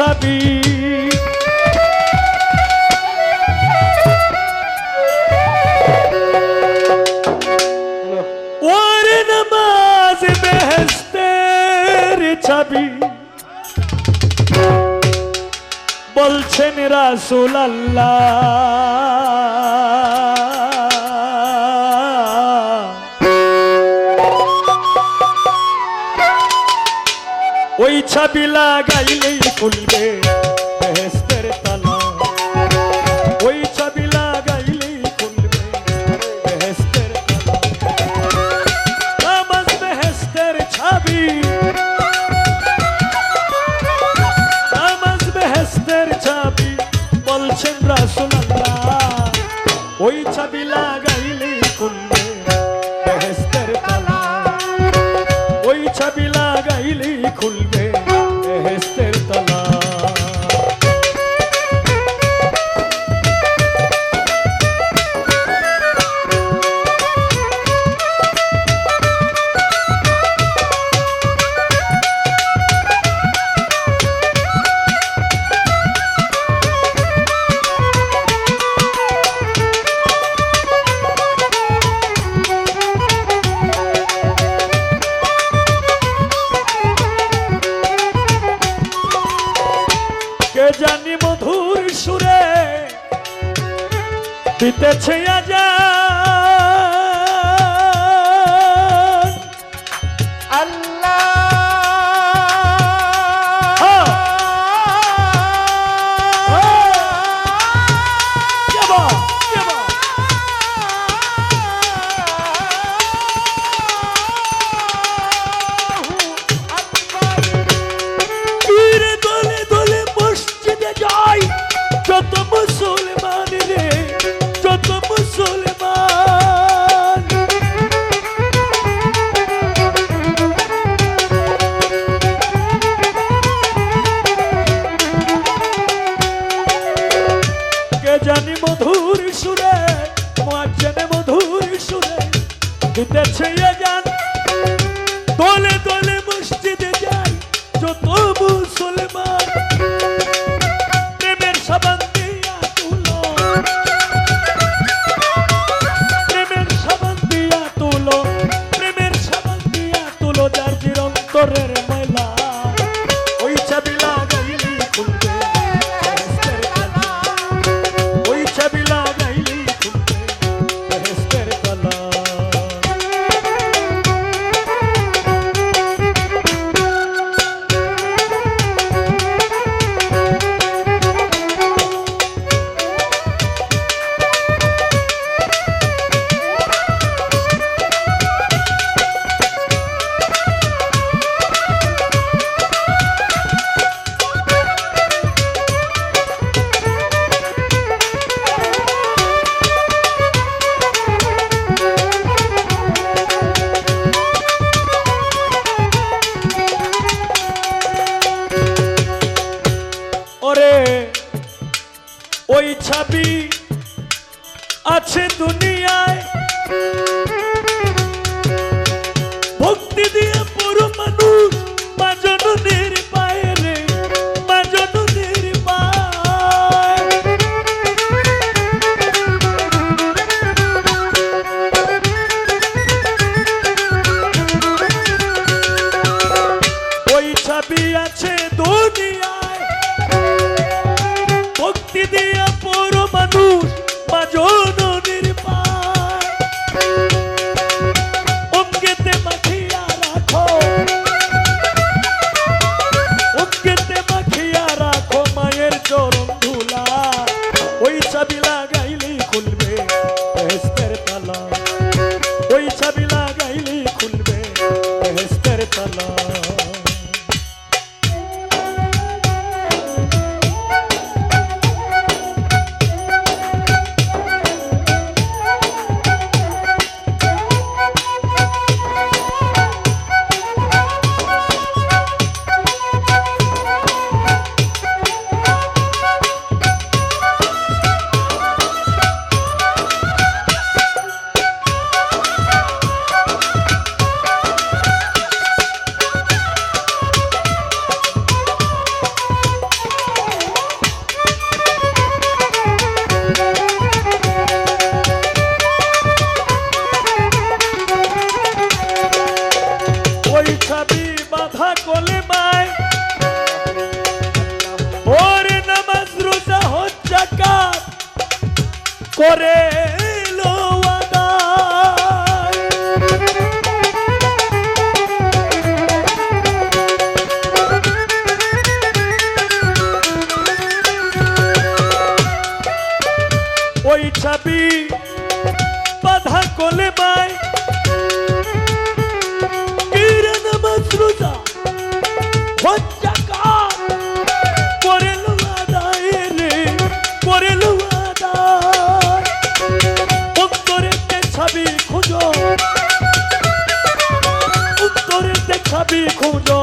ছবি ওর নমাজ বেহস্তের চাবি। বলছেন রাসুল আল্লাহ ওই ছাবি লাগাইলেই খুলবে হইতেছে আজা Rrrr, rrrr. ওই ছাবি আছে দুনিয়ায়। ভক্তি দিয়ে পুরো মানুষ আছে দুনিয়া Te dia por uma luz forem. ছবি খুঁজো?